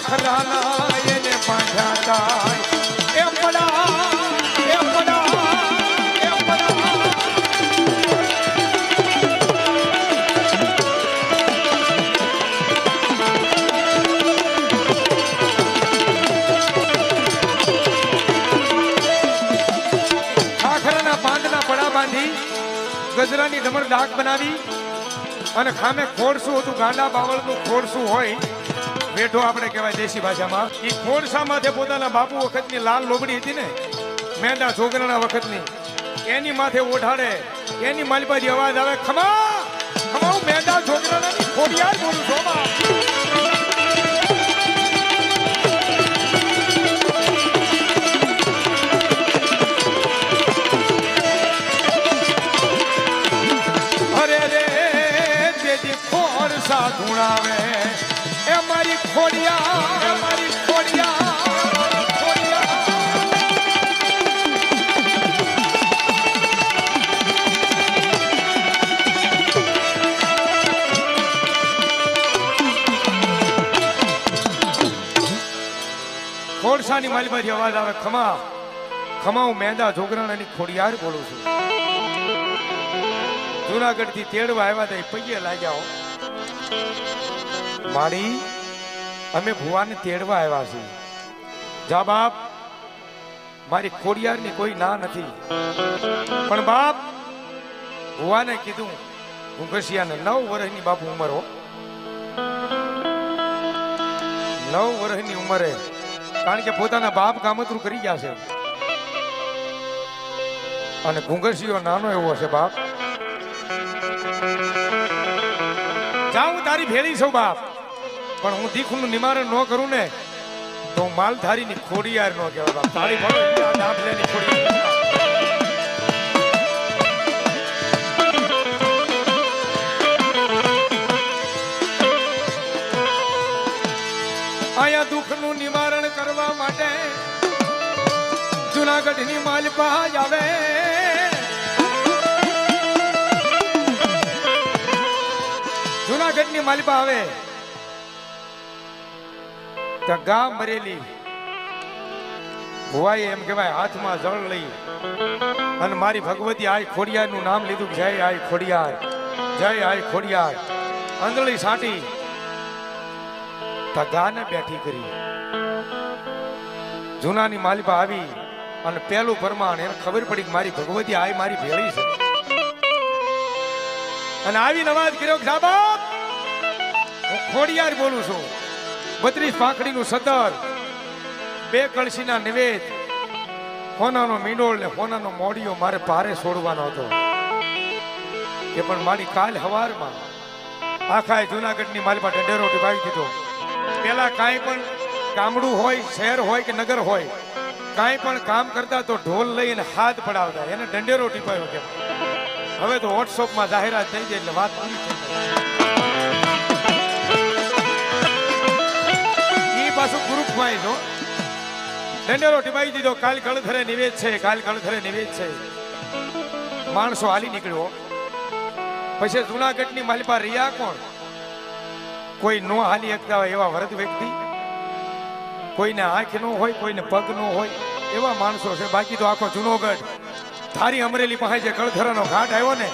તેથી એને બાંધ્યા થાય એ પડા ગજરાની ડમર ડાક બનાવી અને ખામે ખોડસું હતું, ગાંડા બાવળનું ખોડસું હોય વેઠો આપણે કહેવાય દેશી ભાષામાં. એ ખોરસામાંથી માથે પોતાના બાપુ વખતની લાલ લોબડી હતી ને, મેંદા છોકરાના વખતની, એની માથે ઓઢાડે, એની માલપાથી અવાજ આવે, ખમા! ખમા, હું મેંદા છોકરાના ખોડિયાર બોલું છું ખોડસાની માલિબાજી અવાજ આવે, ખમા ખમા હું મેંદા જોગરાણાની ખોડિયાર બોલું છું. જુનાગઢથી તેડવા આવ્યા હતા પૈયે લાગ્યા મારી અમે ભુવાને તેડવા આવ્યા છીએ. જા બાપ, મારી ખોડિયારની કોઈ ના નથી. પણ બાપ, ભુવાને કીધું હું ઘસિયાને નવ વર્ષની બાપુ ઉંમર હો. નવ વર્ષની ઉંમરે, કારણ કે પોતાના બાપ કામતરું કરી ગયા છે. અને ઘુંઘસીઓ નાનો એવો છે બાપ. જાઉં તારી ભેળી છું બાપ. પણ હું દીખુનું નિવારણ ન કરું ને, તો ની માલધારીની ખોડિયાર નો કહેવાય બાપ. તારી ભણો દાખલાની ખોડિયાર. અહીંયા દુઃખનું નિવારણ કરવા માટે જુનાગઢની માલપા આવે. જુનાગઢની માલિપા આવે. તો ગા મરેલી ભુવાઈ એમ કહેવાય, હાથમાં જળ લઈ. અને મારી ભગવતી આય ખોડિયારનું નામ લીધું, જય આય ખોડિયાર, જય આય ખોડિયાર. આંધળી સાટી તો ગાને બેઠી કરી. જૂનાની માલિપા આવી અને પેલું પ્રમાણ એને ખબર પડી કે મારી ભગવતી આય મારી ભેળી છે. અને આવીને અવાજ કર્યો કે સાબાપ હું ખોડિયાર બોલું છું. બત્રીસ પાંખડીનું સદર, બે કળશીના નિવેદ, હોનાનો મીંડોળ ને હોનાનો મોડિયો મારે ભારે છોડવાનો હતો. કે પણ મારી કાલ હવારમાં આખા જુનાગઢની મારી પાસે ઢંઢેરો ટીપાવી દીધો. પેલા કાંઈ પણ ગામડું હોય, શહેર હોય કે નગર હોય, કાંઈ પણ કામ કરતા તો ઢોલ લઈને હાથ પડાવતા. એને ઢંઢેરો ટીપાયો કે. હવે તો વોટ્સઅપમાં જાહેરાત થઈ જાય એટલે વાત પૂરી થઈ દંડેરો ટીપાઈ દીધો. કાલ કળથરે નિવેદ છે, કાલ કળથરે નિવેદ છે. માણસો હાલી નીકળ્યો. પછી જુનાગઢની માલિપા રહ્યા કોણ? કોઈ નો હાલી શકતા હોય એવા વરદ વ્યક્તિ. કોઈને આંખ નો હોય, કોઈને પગ નો હોય, એવા માણસો છે. બાકી તો આખો જુનાગઢ. ધારી અમરેલી પાસે જે કળથરાનો ઘાટ આવ્યો ને,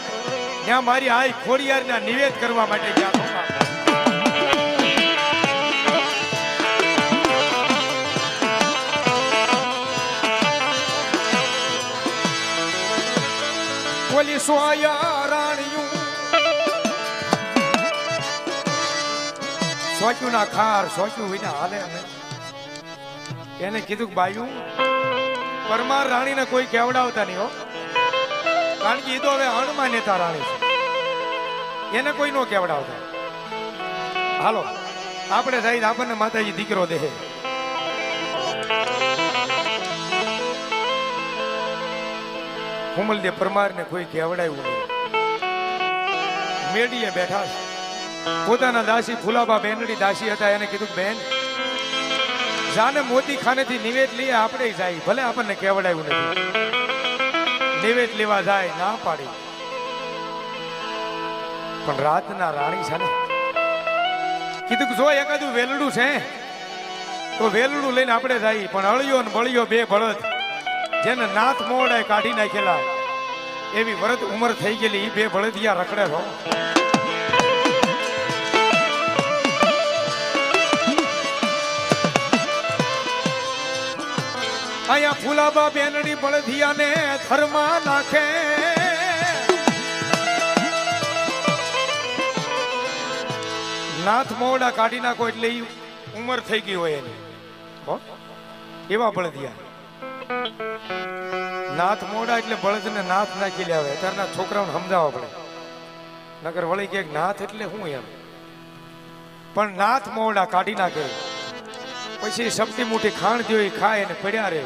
ત્યાં મારી આઈ ખોડિયારના નિવેદ કરવા માટે ગયા સોયા રાણીયું. સોચ્યું ના ખાર, સોચ્યું વિના હાલે એને કીધું કે બાયું પરમાર રાણીને કોઈ કેવડાવતા નહીં હો. કારણ કે એ તો હવે અણમાન્યતા રાણી છે. એને કોઈ નો કેવડાવતા. હાલો, આપણે જાય આપણને માતાજી દીકરો દેહે. હુમલદે પરમારને કોઈ કેવડાવ્યું નહીં. મેડીએ બેઠા છે. પોતાના દાસી ફુલાબા બેનડી દાસી હતા, એને કીધું, બેન, જાને મોતી ખાનેથી નિવેદ લઈએ, આપણે જાય. ભલે આપણને કેવડાયું નથી. નિવેદ લેવા જાય, ના પાડી. પણ રાતના રાણી છે ને કીધું કે, જો એકાદું વેલડું છે, તો વેલડું લઈને આપણે જાય. પણ અળિયો ને બળિયો બે બળદ જેને નાથ મોડે કાઢી નાખેલા, એવી વરત ઉંમર થઈ ગયેલી બે બળદિયા રખડે છો અહીંયા ફુલાબા બેનડી બળદિયાને થરમાં નાખે. નાથ મોડા કાઢી નાખો એટલે ઉંમર થઈ ગઈ હોય એની? એવા બળદિયા નાથ મોડા એટલે બળદને નાથ નાખી લે આવે અત્યારના છોકરાઓને સમજાવવા પડે. નગર વળી કે નાથ એટલે શું એમ. પણ નાથ મોડા કાઢી નાખે. પછી સબથી મોટી ખાણ જોઈ ખાય અને પડ્યા રહે.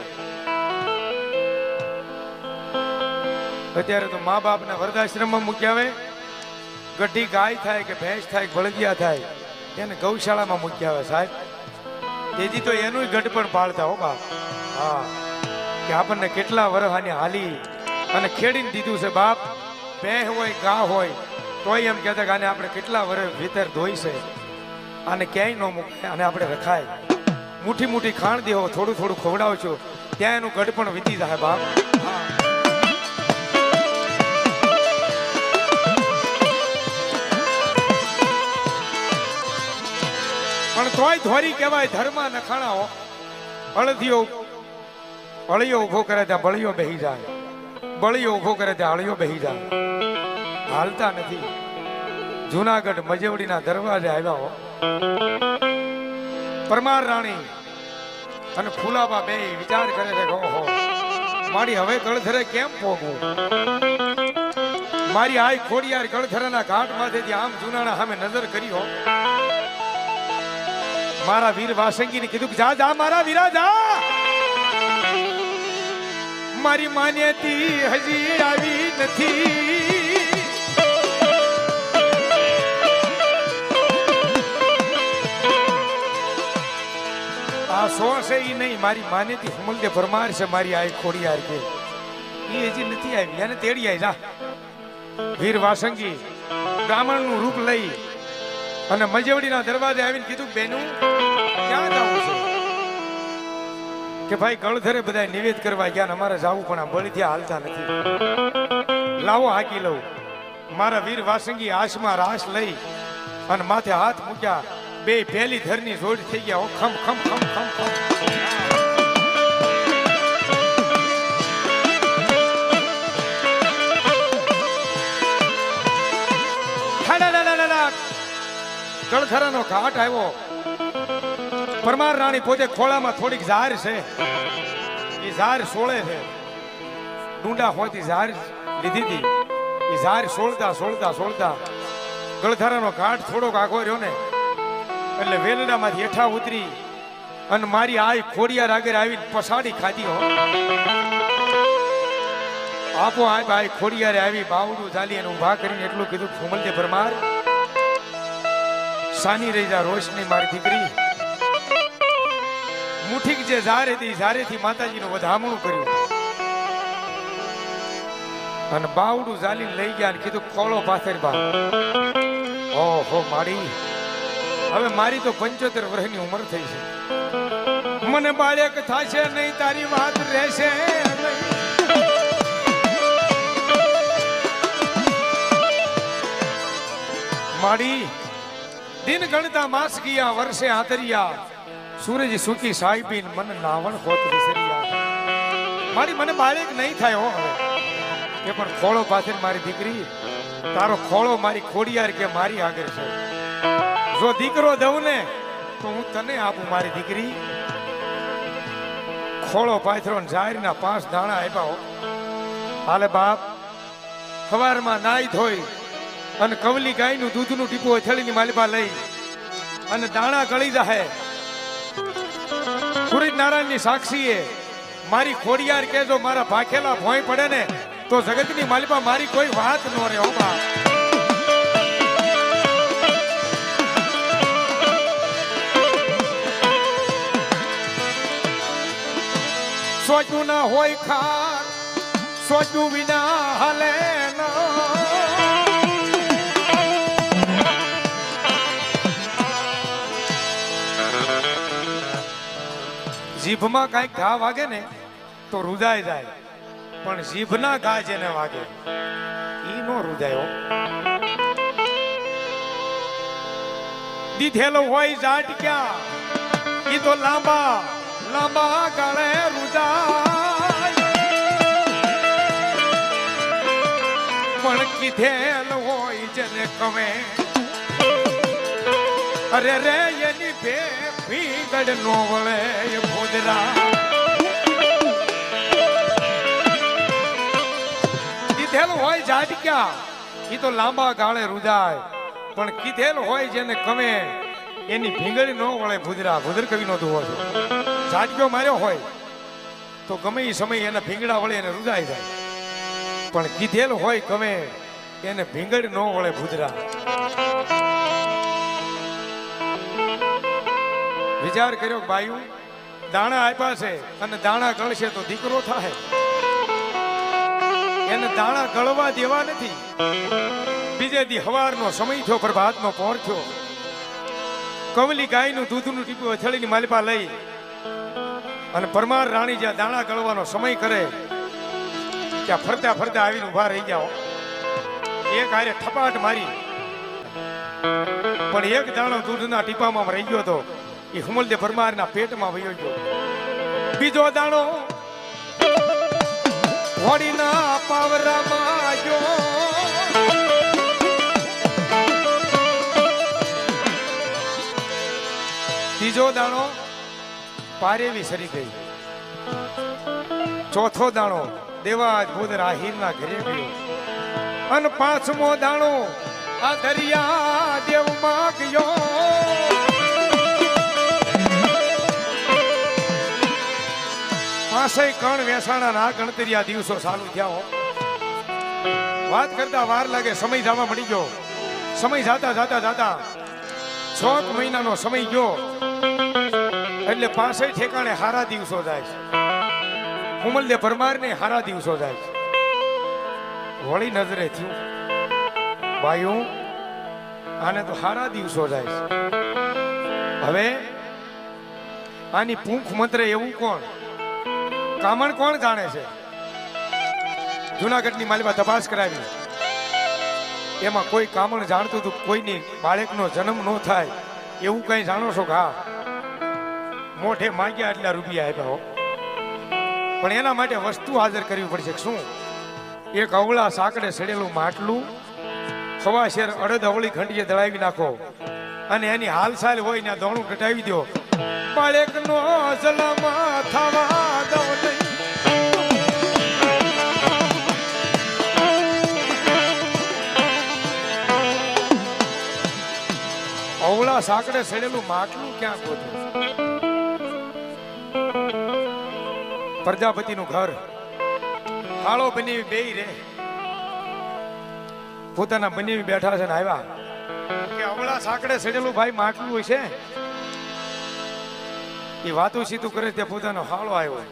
અત્યારે તો મા બાપના વૃદ્ધાશ્રમમાં મૂક્યા આવે ગઢી ગાય થાય કે ભેંસ થાય બળદિયા થાય, એને ગૌશાળામાં મૂક્યા આવે સાહેબ. તેથી તો એનું ગઢ પણ પાળતા હો બાપ. હા. કે આપણને કેટલા વર્ષ આને હાલી અને ખેડીને દીધું છે બાપ. બે હોય, ગા હોય, તોય એમ કહેતા કે આને આપણે કેટલા વર ભીતર ધોઈ છે. આને ક્યાંય ન મૂકાય, આને આપણે રખાય. મુઠ્ઠી મુઠ્ઠી ખાણ દેવો થોડું થોડું ખવડાવજો. ત્યાં એનું ગઢ પણ વીતી જાય બાપ. પણ તોય ધોરી કહેવાય ધર્મા નખાણાઓ અળધિયો અળિયો ઊભો કરે ત્યાં બળિયો બેહી જાય. બળિયો ઊભો કરે ત્યાં અળિયો બેહી જાય. હાલતા નથી. જુનાગઢ મજેવડીના દરવાજે આવ્યા હો. પરમાર રાણી અને ફુલાબા બે વિચાર કરે છે ઓહો, મારી હવે ગળધરે કેમ પોગવું? મારી આય ખોડિયાર ગળથરાના ઘાટમાંથી આમ જુનાણા સામે નજર કરી હો. મારા વીર વાસંગી ને કીધું જા જા મારા વીરા, જા! મારી માન્યતી હજી આવી નથી. આ સો છે ઈ નહીં, મારી માન્યતી હુમલદે ફરમાર છે મારી આ ખોડિયાર કે. એ હજી નથી આવી એને તેડી આવી જા. વીર વાસંગી બ્રાહ્મણનું રૂપ લઈ અને મજવડીના દરવાજે આવીને કીધું, બેનું, ક્યાં જવું છે? કે ભાઈ ગણધરે બધા નિવેદ કરવા ગયા અમારે જવું પણ આ બળીથી હાલતા નથી. લાવો હાકી લઉં. મારા વીર વાસંગી આશમાં રાસ લઈ અને માથે હાથ મૂક્યા. બે પહેલી ધરની જોડ થઈ ગયા. ખમ ખમ ખમ ખમ ખમ. ગળધરાનો ઘાટ આવ્યો. પરમાર રાણી પોતે ખોળામાં થોડીક ઝાર છે. એ ઝાર સોળે છે. ડુંડા હોતી ઝાર લીધી હતી. એ ઝાર સોળતા સોળતા સોળતા ગળધારાનો ઘાટ થોડોક આખો રહ્યો ને, એટલે વેલડામાંથી હેઠા ઉતરી અને મારી આઈ ખોડિયાર આગળ આવીને પસાડી ખાધી હો. આપો આ ભાઈ ખોડિયારે આવી બાવડું ચાલી અને ઊભા કરીને એટલું કીધું ફુમલજે પરમાર, સાની રહી જા રોશની મારી દીકરી મુઠીક જે ઝારે હતી ઝારેથી માતાજીનું વધામણું કર્યું. અને બાવડું ઝાલી લઈ ગયા અને કીધું ખોળો પાથર બા. ઓહો, માડી. હવે મારી તો પંચોતેર વર્ષની ઉંમર થઈ છે. મને બાળક થશે નહીં, તારી વાત રહેશે. માડી, દિન ગણતા માસ ગયા, વર્ષે આતરિયા. સૂરજ સુકી સાહેબીન મન નાવણ હોત વિસરિયા. મારી મને બાળક નહીં થાય હો હવે. એ પણ ખોળો પાસે મારી દીકરી. તારો ખોળો મારી ખોડિયાર કે મારી આગળ છે. જો દીકરો દઉં ને, તો હું તને આપું મારી દીકરી. ખોળો પાથરો જાહેર જાહેરના પાંચ દાણા આપ્યા હાલે બાપ, સવારમાં નાઈ ધોઈ અને કવલી ગાયનું દૂધનું ટીપું અથેળીની માલિપા લઈ અને દાણા ગળી જાહે. સૂર્યનારાયણની સાક્ષીએ મારી ખોડિયાર કે જો મારા ભાખેલા ભોંય પડે ને, તો જગતની માલિપા મારી કોઈ વાત ન રહે, હો સોચું ના હોય ખાર સોચું વિના હાલે જીભમાં કાંઈક ઘા વાગે ને તો રુદાય જાય. પણ જીભના ઘા જેને વાગે, ઈ નો રુદાય દીધેલો હોય જાટ ક્યાં? ઈ તો લાંબા લાંબા ગાળે રુદાય. પણ કીધેલ હોય જેને કમે, અરે રે એની બે ભીગડ નો વળે ભોદરા કીધેલ હોય જાટક્યા એ તો લાંબા ગાળે રુદાય પણ કીધેલ હોય જેને કમે એની ભીંગડી ન વળે ભૂદરા ભૂદર કવિ નો દુહો છે. જાટક્યો માર્યો હોય, તો ગમે એ સમય એના ભીંગડા વળે એને રૂજાઈ જાય. પણ કીધેલ હોય ગમે, એને ભીંગડ ન વળે ભૂદરા વિચાર કર્યો ભાઈ દાણા આપ્યા છે અને દાણા ગળશે તો દીકરો થાય એને દાણા ગળવા દેવા નથી. બીજે દી હવારનો સમય થયો, પ્રભાતનો પોર થયો. કવલી ગાયનું દૂધનું ટીપું અથડીની માલિપા લઈ અને પરમાર રાણી જ્યાં દાણા ગળવાનો સમય કરે, ત્યાં ફરતા ફરતા આવીને ઊભા રહી જાઓ એક આરે થપાટ મારી, પણ એક દાણો દૂધના ટીપામાં રહી ગયો તો એ હુમલદે પરમારના પેટમાં વયો ગયો. બીજો દાણો હોડીના પાવરામાં ગયો ત્રીજો દાણો પારેવી સરી ગઈ. ચોથો દાણો દેવાજ ભૂત આહીરના ઘરે ગયો. અને પાંચમો દાણો આ દરિયા દેવમાં ગયો. પાસય કણ વેસાણા ના ગણતરીયા દિવસો ચાલુ થયા હો. વાત કરતા વાર લાગે, સમય જવા મળી ગયો. સમય જાતા જાતા જાતા છ મહિનાનો સમય ગયો. એટલે પાસે ઠેકાણે હારા દિવસો જાય છે. કુમલદે પરમારને હારા દિવસો જાય છે. વળી નજરે થયું, ભાઈઓ, આને તો હારા દિવસો જાય છે. હવે આની પૂંખ મંત્ર એવું કોણ? કામણ કોણ જાણે છે? જુનાગઢની માલિકા તપાસ કરાવી. એમાં કોઈ કામણ જાણતું હતું, કોઈની બાળકનો જન્મ ન થાય. એવું કઈ જાણો છો? હા. મોઢે માગ્યા એટલા રૂપિયા આપ્યા પણ એના માટે વસ્તુ હાજર કરવી પડશે. શું? એક અવળા સાકડે સડેલું માટલું, સવા શેર અડધ અવળી ખંડીએ દળાવી નાખો અને એની હાલસાલ હોય ને દોણું ઘટાવી દો. બાળકનો જલમાં થવા દો સાકડે સડેલું માટલું ક્યાં ગોતું પ્રજાપતિનું ઘર. હાળો બની બે રે પોતાના બની બેઠા છે ને આવ્યા. કે અવળા સાકડે સડેલું ભાઈ માટલું છે? એ વાતું સીધું કરે ત્યાં પોતાનો હાળો આવ્યો.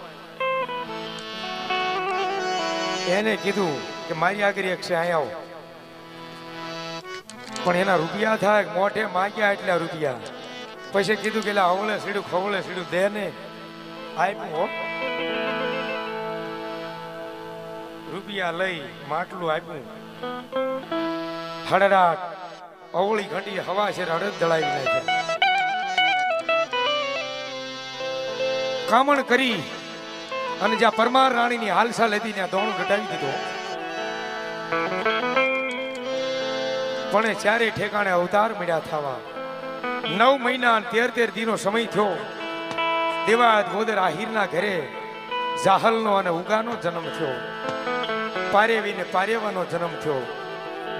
એને કીધું કે મારી આગળ એક છે આવો. પણ એના રૂપિયા થાય મોઢે માગ્યા એટલા રૂપિયા. પછી કીધું કે લા અવળે સીડું, ખવળે સીડું, દે ને આપ્યું રૂપિયા લઈ માટલું આપ્યું. હડડાટ અવળી ઘંટી હવા છે હળદ દળાવી નાખ્યા કામણ કરી અને જ્યાં પરમાર રાણીની હાલસા લેતી ત્યાં દોણું ઘટાવી દીધો. પણ ચારે ઠેકાણે અવતાર મળ્યા થવા. નવ મહિના તેર તેર દિનો સમય થયો. દેવાદ ગોદર આહિરના ઘરે જાહલનો અને ઉગાનો જન્મ થયો. પારેવીને પારેવાનો જન્મ થયો.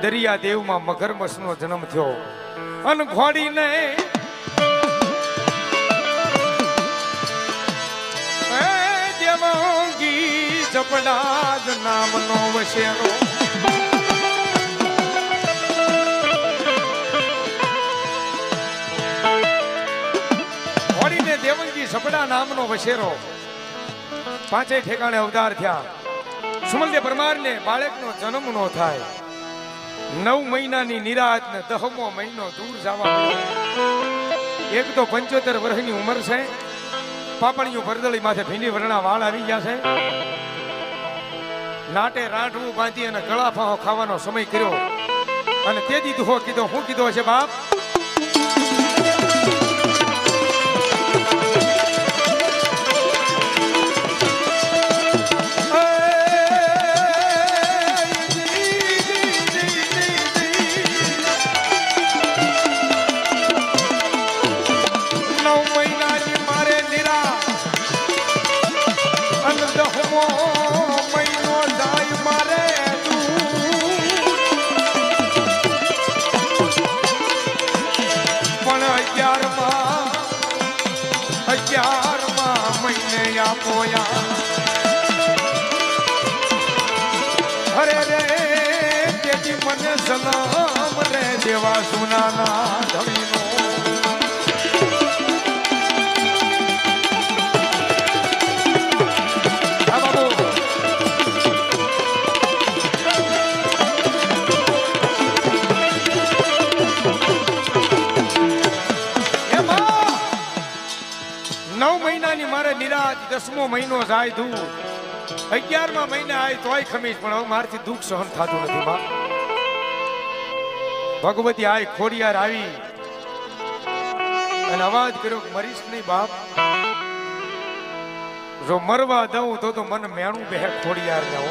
દરિયા મગરમસનો જન્મ થયો. અને ઘોડીને દેવાંગી જપડાદ નામનો વસેરો ઘોડીને દેવનજી સપડા નામનો વસેરો પાંચેય ઠેકાણે અવતાર થયા. સુમલદેવ પરમારને બાળકનો જન્મ નો થાય. નવ મહિનાની નિરાત ને દહમો મહિનો દૂર જવા એક તો પંચોતેર વર્ષની ઉંમર છે. પાપણીયું ભરદળી માથે ભીંડી વર્ણા વાળ આવી ગયા છે. નાટે રાઠવું બાંધી અને ગળા ફાહો ખાવાનો સમય કર્યો. અને તે દીધો કીધો, હું કીધો છે બાપ દસમો મહિનો જાય દૂર અગિયારમા મહિને આય તોય ખમીશ, પણ મારથી દુઃખ સહન થતું નથી, માં. ભગવતી આય ખોડિયાર આવી. અને અવાજ કર્યો મરીશ નહીં, બાપ. જો મરવા દઉં તો તો મન મેણું બે ખોડિયાર હો.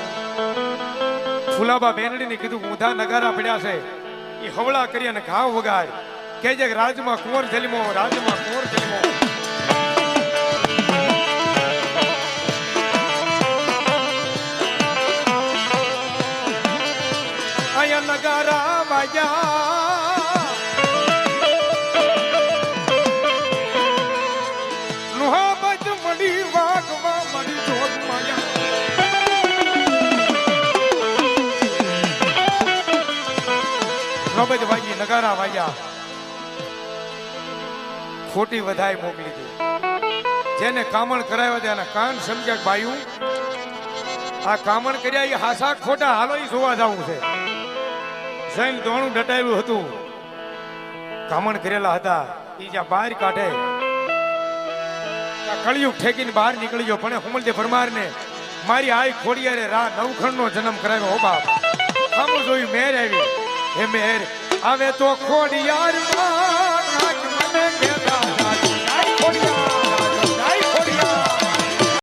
ફુલાબા બેનડીને કીધું ઊંધા નગારા પડ્યા છે. એ હવળા કરી અને ઘાવ વગાડ. કે જે રાજમાં કુંવર જલમો રાજમાં કુંવર જલિમો વાગી, નગારા વાગ્યા. ખોટી વધાય મોકલી દીધી જેને કામણ કરાવ્યા તેના કાન સમજ્યા ભાઈ આ કામણ કર્યા એ હાસા ખોટા હાલો જોવા જવું છે. જૈન દોણું ડટાવ્યું હતું. કામણ કરેલા હતા. જ્યાં બહાર કાઢે. કળિયુગ ઠેકીને બહાર નીકળી ગયો પણ હુમલદેવ પરમારને મારી આઈ ખોડિયારે રા નવખંડનો જન્મ કરાવ્યો. હો બાપ સામું જોયું મેર આવી. હે મેર, આવે તો ખોડિયાર માં